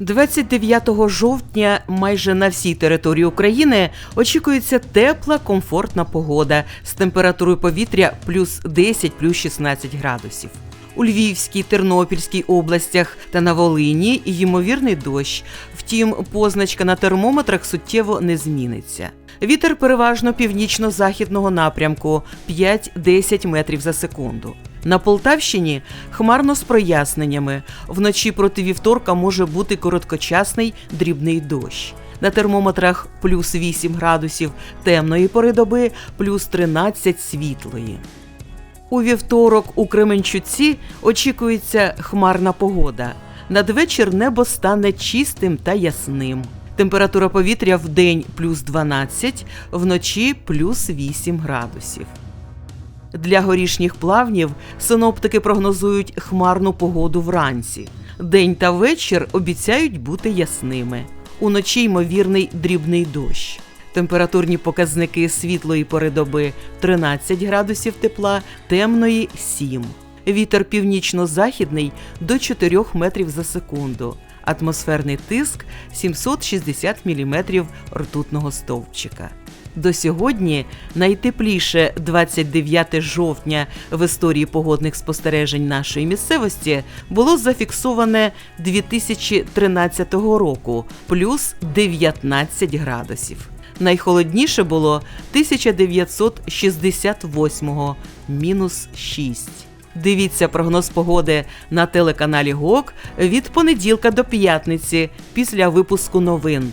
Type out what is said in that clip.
29 жовтня майже на всій території України очікується тепла, комфортна погода з температурою повітря плюс 10, плюс 16 градусів. У Львівській, Тернопільській областях та на Волині ймовірний дощ. Втім, позначка на термометрах суттєво не зміниться. Вітер переважно північно-західного напрямку 5-10 метрів за секунду. На Полтавщині хмарно з проясненнями. Вночі проти вівторка може бути короткочасний дрібний дощ. На термометрах плюс 8 градусів темної пори доби, плюс 13 світлої. У вівторок у Кременчуці очікується хмарна погода. Надвечір небо стане чистим та ясним. Температура повітря в день плюс 12, вночі плюс 8 градусів. Для горішніх плавнів синоптики прогнозують хмарну погоду вранці. День та вечір обіцяють бути ясними. Уночі ймовірний дрібний дощ. Температурні показники світлої пори доби 13 градусів тепла, темної 7. Вітер північно-західний до 4 метрів за секунду. Атмосферний тиск 760 мм ртутного стовпчика. До сьогодні найтепліше 29 жовтня в історії погодних спостережень нашої місцевості було зафіксоване 2013 року плюс 19 градусів. Найхолодніше було 1968 мінус 6. Дивіться прогноз погоди на телеканалі ГОК від понеділка до п'ятниці після випуску новин.